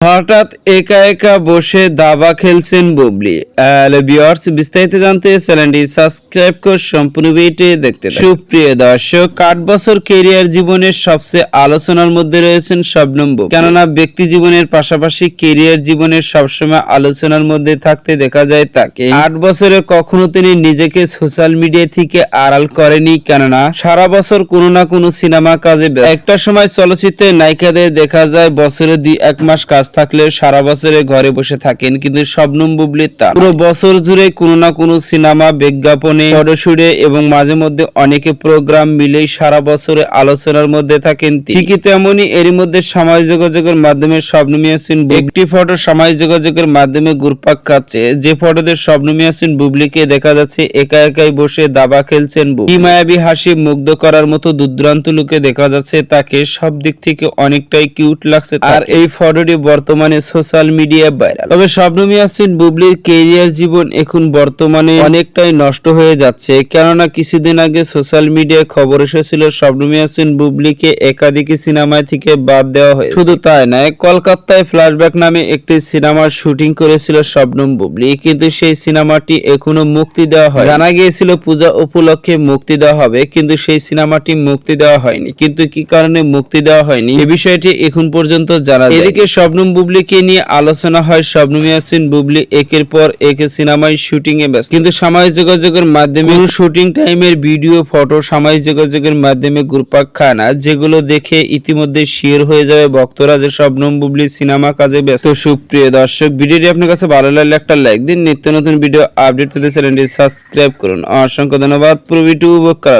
হঠাৎ একা একা বসে দাবা খেলছেন বুবলি। বিস্তারিত জানতে চ্যানেলটি সাবস্ক্রাইব করে সম্পূর্ণ ভিডিওটি দেখতে সুপ্রিয় দর্শক, আট বছর কেরিয়ার জীবনের সবচেয়ে আলোচনার মধ্যে রয়েছেন শবনম বুবলি। কেননা ব্যক্তি জীবনের পাশাপাশি কেরিয়ার জীবনের সবসময় আলোচনার মধ্যে থাকতে দেখা যায় তাকে। আট বছরে কখনো তিনি নিজেকে সোশ্যাল মিডিয়া থেকে আড়াল করেনি, কেননা সারা বছর কোনো না কোনো সিনেমা কাজে একটা সময় চলচ্চিত্রে নায়িকাদের দেখা যায়, বছরে দুই এক মাস কাজ থাকলে সারা বছরে ঘরে বসে থাকেন, কিন্তু শবনম বুবলি তা। পুরো বছর জুড়ে কোনো না কোনো সিনেমা, বিজ্ঞাপনে, ফটোশুটে এবং মাঝে মধ্যে অনেকে প্রোগ্রাম মিলেই সারা বছরে আলোচনার মধ্যে থাকেন ঠিকই তেমনি এরই মধ্যে সামাজিক যোগাযোগের মাধ্যমে শবনম ইয়াসিন একটি ফটো সামাজিক যোগাযোগের মাধ্যমে ঘুরপাক খাচ্ছে। যে ফটোতে শবনম ইয়াসিন বুবলিকে দেখা যাচ্ছে একা একাই বসে দাবা খেলছেন বুবলি। মায়াবী হাসি মুগ্ধ করার মতো দুর্দান্ত লুকে দেখা যাচ্ছে তাকে। সব দিক থেকে অনেকটাই কিউট লাগছে আর এই ফটোটি বর্তমানে সোশ্যাল মিডিয়ায় ভাইরাল। তবে শবনম ইয়াসিন বুবলির কেরিয়ার জীবন এখন বর্তমানে অনেকটাই নষ্ট হয়ে যাচ্ছে, কেননা কিছুদিন আগে সোশ্যাল মিডিয়ায় খবর এসেছিল শবনম ইয়াসিন বুবলিকে একাধিক সিনেমায় থেকে বাদ দেওয়া হয়েছে। শুধু তাই নয়, কলকাতায় ফ্ল্যাশব্যাক নামে একটি সিনেমার শুটিং করেছিল শবনম বুবলি, কিন্তু সেই সিনেমাটি এখনও মুক্তি দেওয়া হয় জানা গিয়েছিল পূজা উপলক্ষে মুক্তি দেওয়া হবে, কিন্তু সেই সিনেমাটি মুক্তি দেওয়া হয়নি। কিন্তু কি কারণে মুক্তি দেওয়া হয়নি এই বিষয়টি এখন পর্যন্ত জানা এদিকে শবনম বুবলিকে নিয়ে আলোচনা হয় শবনম ইয়াসিন। বুবলি একের পর একে সিনেমায় শুটিং এ ব্যস্ত। কিন্তু সামাজিক যোগাযোগের মাধ্যমে শুটিং টাইমের ভিডিও ফটো সামাজিক যোগাযোগের মাধ্যমে ঘুরপাক খায় না যেগুলো দেখে ইতিমধ্যে শেয়ার হয়ে যাবে ভক্তরা যে শবনম বুবলি সিনেমা কাজে ব্যস্ত। সুপ্রিয় দর্শক ভিডিওটি আপনার কাছে ভালো লাগলে একটা লাইক দিন। নিত্য নতুন ভিডিও আপডেট পেতে চ্যানেলটি সাবস্ক্রাইব করুন। অসংখ্য ধন্যবাদ। পুরো ভিডিও উপভোগ করার জন্য।